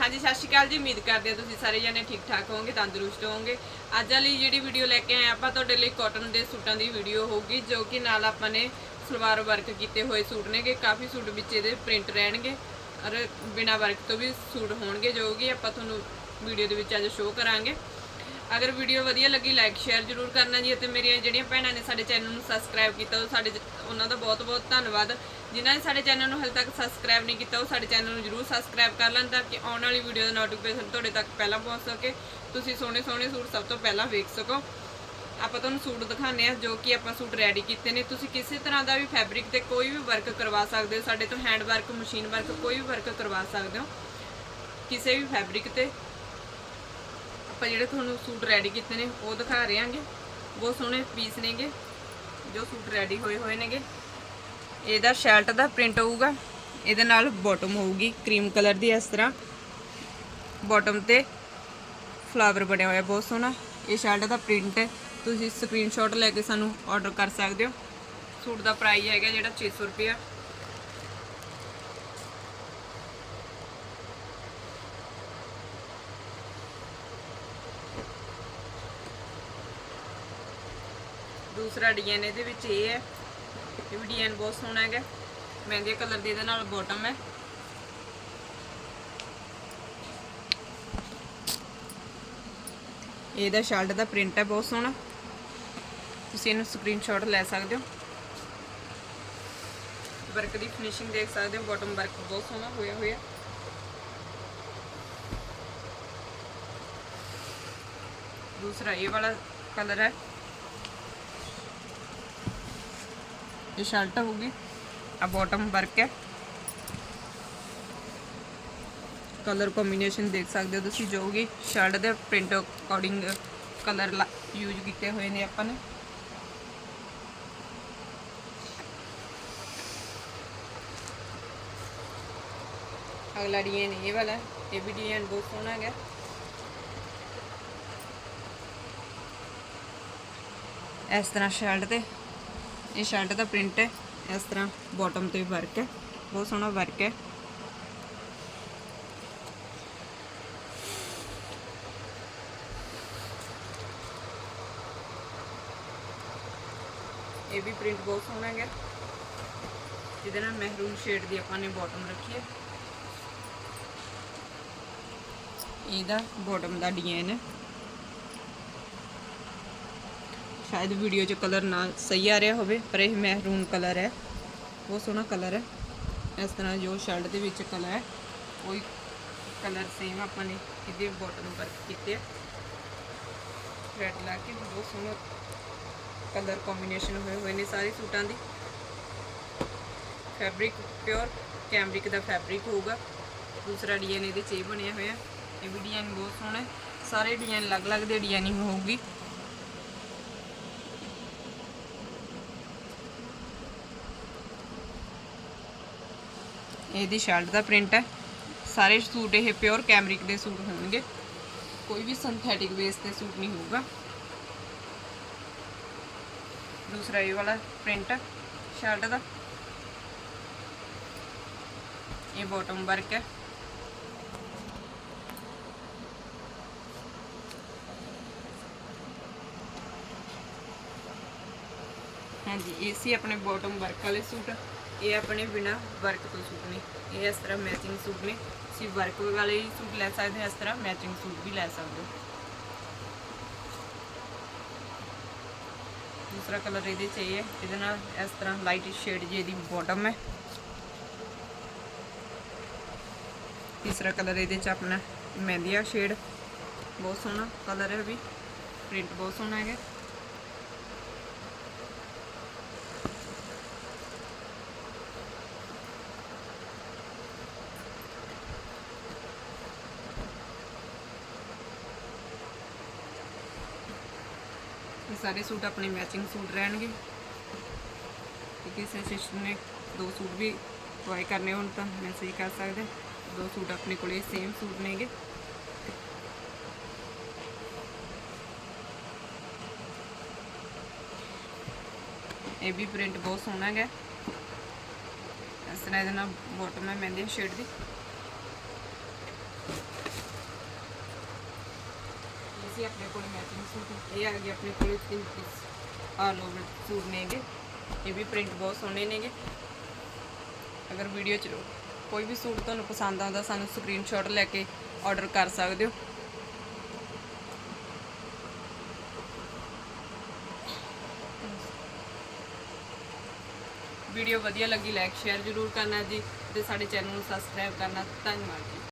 ਹਾਂਜੀ, ਸਤਿ ਸ਼੍ਰੀ ਅਕਾਲ ਜੀ। ਉਮੀਦ ਕਰਦੇ ਹਾਂ ਤੁਸੀਂ ਸਾਰੇ ਜਣੇ ਠੀਕ ਠਾਕ ਹੋਵੋਗੇ, ਤੰਦਰੁਸਤ ਹੋਵੋਗੇ। ਅੱਜ ਵਾਲੀ ਜਿਹੜੀ ਵੀਡੀਓ ਲੈ ਕੇ ਆਏ ਆਪਾਂ, ਤੁਹਾਡੇ ਲਈ ਕਾਟਨ ਦੇ ਸੂਟਾਂ ਦੀ ਵੀਡੀਓ ਹੋਊਗੀ, ਜੋ ਕਿ ਨਾਲ ਆਪਾਂ ਨੇ ਸਲਵਾਰ ਵਰਕ ਕੀਤੇ ਹੋਏ ਸੂਟ ਨੇਗੇ। ਕਾਫੀ ਸੂਟ ਵਿੱਚ ਇਹਦੇ ਪ੍ਰਿੰਟ ਰਹਿਣਗੇ ਔਰ ਬਿਨਾ ਵਰਕ ਤੋਂ ਵੀ ਸੂਟ ਹੋਣਗੇ, ਜੋ ਕਿ ਆਪਾਂ ਤੁਹਾਨੂੰ ਵੀਡੀਓ ਦੇ ਵਿੱਚ ਅੱਜ ਸ਼ੋਅ ਕਰਾਂਗੇ। ਅਗਰ ਵੀਡੀਓ ਵਧੀਆ ਲੱਗੀ ਲਾਈਕ ਸ਼ੇਅਰ ਜਰੂਰ ਕਰਨਾ ਜੀ, ਅਤੇ ਮੇਰੀਆਂ ਜਿਹੜੀਆਂ ਭੈਣਾਂ ਨੇ ਸਾਡੇ ਚੈਨਲ ਨੂੰ ਸਬਸਕ੍ਰਾਈਬ ਕੀਤਾ, ਉਹ ਸਾਡੇ ਉਹਨਾਂ ਦਾ ਬਹੁਤ-ਬਹੁਤ ਧੰਨਵਾਦ। ਜਿਨ੍ਹਾਂ ਨੇ ਸਾਡੇ ਚੈਨਲ ਨੂੰ ਹਾਲੇ ਤੱਕ ਸਬਸਕ੍ਰਾਈਬ ਨਹੀਂ ਕੀਤਾ, ਉਹ ਸਾਡੇ ਚੈਨਲ ਨੂੰ ਜਰੂਰ ਸਬਸਕ੍ਰਾਈਬ ਕਰ ਲੈਣ, ਤਾਂ ਕਿ ਆਉਣ ਵਾਲੀ ਵੀਡੀਓ ਦਾ ਨੋਟੀਫਿਕੇਸ਼ਨ ਤੁਹਾਡੇ ਤੱਕ ਪਹਿਲਾਂ ਪਹੁੰਚ ਸਕੇ। ਤੁਸੀਂ ਸੋਹਣੇ ਸੋਹਣੇ ਸੂਟ ਸਭ ਤੋਂ ਪਹਿਲਾਂ ਵੇਖ ਸਕੋ। ਆਪਾਂ ਤੁਹਾਨੂੰ ਸੂਟ ਦਿਖਾਉਂਦੇ ਆ ਜੋ ਕਿ ਆਪਾਂ ਸੂਟ ਰੈਡੀ ਕੀਤੇ ਨੇ। ਤੁਸੀਂ ਕਿਸੇ ਤਰ੍ਹਾਂ ਦਾ ਵੀ ਫੈਬਰਿਕ ਤੇ ਕੋਈ ਵੀ ਵਰਕ ਕਰਵਾ ਸਕਦੇ ਹੋ। ਸਾਡੇ ਤੋਂ ਹੈਂਡ ਵਰਕ ਮਸ਼ੀਨ ਵਰਕ ਕੋਈ ਵੀ ਵਰਕ ਕਰਵਾ ਸਕਦੇ ਹੋ। ਕਿਸੇ ਵੀ ਫੈਬਰਿਕ ਤੇ। ਆਪਾਂ ਜਿਹੜੇ ਤੁਹਾਨੂੰ ਸੂਟ ਰੈਡੀ ਕੀਤੇ ਨੇ, ਉਹ ਦਿਖਾ ਰਹੇ ਹਾਂਗੇ। ਬਹੁਤ ਸੋਹਣੇ ਪੀਸ ਨੇਗੇ, ਜੋ ਸੂਟ ਰੈਡੀ ਹੋਏ ਹੋਏ ਨੇਗੇ। ਇਹਦਾ ਸ਼ਰਟ ਦਾ ਪ੍ਰਿੰਟ ਹੋਊਗਾ। ਇਹਦੇ ਨਾਲ ਬਾਟਮ ਹੋਊਗੀ ਕਰੀਮ ਕਲਰ ਦੀ ਇਸ ਤਰ੍ਹਾਂ। ਬਾਟਮ ਤੇ ਫਲਾਵਰ ਬਣਿਆ ਹੋਇਆ, ਬਹੁਤ ਸੋਹਣਾ। ਇਹ ਸ਼ਰਟ ਦਾ ਪ੍ਰਿੰਟ ਹੈ। ਤੁਸੀਂ ਸਕਰੀਨਸ਼ਾਟ ਲੈ ਕੇ ਸਾਨੂੰ ਆਰਡਰ ਕਰ ਸਕਦੇ ਹੋ। ਸੂਟ ਦਾ ਪ੍ਰਾਈਸ ਹੈਗਾ ਜਿਹੜਾ 600 ਰੁਪਿਆ ਦੂਸਰਾ ਡਿਜ਼ਾਈਨ ਇਹਦੇ ਵਿੱਚ ਇਹ ਹੈ ਇਹ ਵੀ ਡਿਜ਼ਾਈਨ ਬਹੁਤ ਸੋਹਣਾ ਹੈਗਾ। ਮਹਿੰਦੀ ਕਲਰ ਦੇ ਇਹਦੇ ਨਾਲ ਬਾਟਮ ਹੈ। ਇਹਦਾ ਸ਼ਰਟ ਦਾ ਪ੍ਰਿੰਟ ਹੈ ਬਹੁਤ ਸੋਹਣਾ। ਤੁਸੀਂ ਇਹਨੂੰ ਸਕਰੀਨਸ਼ਾਟ ਲੈ ਸਕਦੇ ਹੋ। ਵਰਕ ਦੀ ਫਿਨਿਸ਼ਿੰਗ ਦੇਖ ਸਕਦੇ ਹੋ। ਬਾਟਮ ਵਰਕ ਬਹੁਤ ਸੋਹਣਾ ਹੋਇਆ ਹੋਇਆ। ਦੂਸਰਾ ਇਹ ਵਾਲਾ ਕਲਰ ਹੈ। ਇਹ ਸ਼ਰਟ ਹੋਊਗੀ ਆ ਬਾਟਮ ਵਰਕ ਹੈ ਕਲਰ ਕੰਬੀਨੇਸ਼ਨ ਦੇਖ ਸਕਦੇ ਹੋ ਤੁਸੀਂ ਜੋ ਵੀ ਸ਼ਰਟ ਦੇ ਪ੍ਰਿੰਟ ਅਕੋਰਡਿੰਗ ਕਲਰ ਯੂਜ਼ ਕੀਤੇ ਹੋਏ ਨੇ ਆਪਾਂ ਨੇ ਅਗਲਾ ਡਿਜ਼ਾਈਨ ਇਹ ਵਾਲਾ ਇਹ ਵੀ ਡਿਜ਼ਾਈਨ ਬਹੁਤ ਸੋਹਣਾ ਹੈਗਾ ਇਸ ਤਰ੍ਹਾਂ ਸ਼ਰਟ ਤੇ ਇਹ ਸ਼ਰਟ ਦਾ ਪ੍ਰਿੰਟ ਹੈ, ਇਸ ਤਰ੍ਹਾਂ ਬਾਟਮ ਤੇ ਵਰਕ ਹੈ, ਬਹੁਤ ਸੋਹਣਾ ਵਰਕ ਹੈ। ਇਹ ਵੀ ਪ੍ਰਿੰਟ ਬਹੁਤ ਸੋਹਣਾ ਹੈਗਾ। ਜਿਹਦੇ ਨਾਲ ਮਹਿਰੂਨ ਸ਼ੇਡ ਦੀ ਆਪਾਂ ਨੇ ਬਾਟਮ ਰੱਖੀ ਹੈ। ਇਹਦਾ ਬਾਟਮ ਦਾ ਡਿਜ਼ਾਈਨ ਹੈ। ਸ਼ਾਇਦ ਵੀਡੀਓ 'ਚ ਕਲਰ ਨਾ ਸਹੀ ਆ ਰਿਹਾ ਹੋਵੇ, ਪਰ ਇਹ ਮਹਿਰੂਨ ਕਲਰ ਹੈ। ਬਹੁਤ ਸੋਹਣਾ ਕਲਰ ਹੈ। ਇਸ ਤਰ੍ਹਾਂ ਜੋ ਸ਼ਰਟ ਦੇ ਵਿੱਚ ਕਲਰ ਹੈ, ਉਹੀ ਕਲਰ ਸੇਮ ਆਪਾਂ ਨੇ ਇਹਦੇ ਬਾਟਮ ਵਰਕ ਕੀਤੇ ਆ। ਰੈਡ ਲਾ ਕੇ ਬਹੁਤ ਸੋਹਣਾ ਕਲਰ ਕੰਬੀਨੇਸ਼ਨ ਹੋਏ ਹੋਏ ਨੇ ਸਾਰੇ ਸੂਟਾਂ ਦੀ। ਫੈਬਰਿਕ ਪਿਓਰ ਕੈਮਰਿਕ ਦਾ ਫੈਬਰਿਕ ਹੋਊਗਾ। ਦੂਸਰਾ ਡਿਜ਼ਾਈਨ ਇਹਦੇ 'ਚ ਇਹ ਬਣਿਆ ਹੋਇਆ। ਇਹ ਵੀ ਡਿਜ਼ਾਈਨ ਬਹੁਤ ਸੋਹਣਾ ਹੈ। ਸਾਰੇ ਡਿਜ਼ਾਈਨ ਅਲੱਗ-ਅਲੱਗ ਦੇ ਡਿਜ਼ਾਈਨਿੰਗ ਹੋਊਗੀ। ਇਹਦੀ ਸ਼ਰਟ ਦਾ ਪ੍ਰਿੰਟ ਹੈ। ਸਾਰੇ ਸੂਟ ਇਹ ਪਿਓਰ ਕੈਮਰਿਕ ਦੇ ਸੂਟ ਹੋਣਗੇ। ਕੋਈ ਵੀ ਸਿੰਥੈਟਿਕ ਬੇਸ ਤੇ ਸੂਟ ਨਹੀਂ ਹੋਊਗਾ। ਦੂਸਰਾ ਇਹ ਵਾਲਾ ਪ੍ਰਿੰਟ ਸ਼ਰਟ ਦਾ। ਇਹ ਬਾਟਮ ਵਰਕ ਹੈ। ਹਾਂਜੀ, ਇਹ ਸੀ ਆਪਣੇ ਬਾਟਮ ਵਰਕ ਵਾਲੇ ਸੂਟ। ਇਹ ਆਪਣੇ ਬਿਨਾ ਵਰਕ ਤੋਂ ਸੂਟ ਨੇ ਇਹ ਇਸ ਤਰ੍ਹਾਂ ਮੈਚਿੰਗ ਸੂਟ ਨੇ। ਤੁਸੀਂ ਵਰਕ ਵਾਲੇ ਹੀ ਸੂਟ ਲੈ ਸਕਦੇ ਹੋ, ਇਸ ਤਰ੍ਹਾਂ ਮੈਚਿੰਗ ਸੂਟ ਵੀ ਲੈ ਸਕਦੇ ਹੋ। ਦੂਸਰਾ ਕਲਰ ਇਹਦੇ ਚ ਇਹ ਹੈ, ਇਹਦੇ ਨਾਲ ਇਸ ਤਰ੍ਹਾਂ ਲਾਈਟ ਸ਼ੇਡ ਜੀ ਇਹਦੀ ਬਾਟਮ ਹੈ। ਤੀਸਰਾ ਕਲਰ ਇਹਦੇ ਚ ਆਪਣਾ ਮਹਿੰਦੀਆ ਸ਼ੇਡ ਬਹੁਤ ਸੋਹਣਾ ਕਲਰ ਹੈ ਵੀ। ਪ੍ਰਿੰਟ ਬਹੁਤ ਸੋਹਣਾ ਹੈਗਾ। ਸਾਰੇ ਸੂਟ ਆਪਣੇ ਮੈਚਿੰਗ ਸੂਟ ਰਹਿਣਗੇ। ਤੇ ਕਿਸੇ ਸਿਸਟਰ ਨੇ ਦੋ ਸੂਟ ਵੀ ਟਰਾਈ ਕਰਨੇ, ਹੋਣ ਤਾਂ ਮੈਸੇਜ ਕਰ ਸਕਦੇ। ਦੋ ਸੂਟ ਆਪਣੇ ਕੋਲੇ ਸੇਮ ਸੂਟ ਨੇਗੇ। ਇਹ ਵੀ ਪ੍ਰਿੰਟ ਬਹੁਤ ਸੋਹਣਾ ਹੈਗਾ। ਇਸ ਤਰ੍ਹਾਂ ਇਹਦੇ ਨਾਲ ਬੋਟਮ ਹੈ ਮਹਿੰਦੀ ਸ਼ੇਡ ਦੀ। ਸੀ ਆਪਣੇ ਕੋਲ ਮੈਚਿੰਗ ਸੂਟ ਇਹ ਆ ਗਏ ਆਪਣੇ ਕੋਲ ਤਿੰਨ ਪੀਸ ਆਲ ਓਵਰ ਸੂਟ ਨੇਗੇ। ਇਹ ਵੀ ਪ੍ਰਿੰਟ ਬਹੁਤ ਸੋਹਣੇ ਨੇਗੇ। ਅਗਰ ਵੀਡੀਓ ਚ ਕੋਈ ਵੀ ਸੂਟ ਤੁਹਾਨੂੰ ਪਸੰਦ ਆਉਂਦਾ, ਸਾਨੂੰ ਸਕਰੀਨਸ਼ਾਟ ਲੈ ਕੇ ਆਰਡਰ ਕਰ ਸਕਦੇ ਹੋ। ਵੀਡੀਓ ਵਧੀਆ ਲੱਗੀ ਲਾਈਕ ਸ਼ੇਅਰ ਜ਼ਰੂਰ ਕਰਨਾ ਜੀ ਤੇ ਸਾਡੇ ਚੈਨਲ ਨੂੰ ਸਬਸਕ੍ਰਾਈਬ ਕਰਨਾ। ਧੰਨਵਾਦ ਜੀ।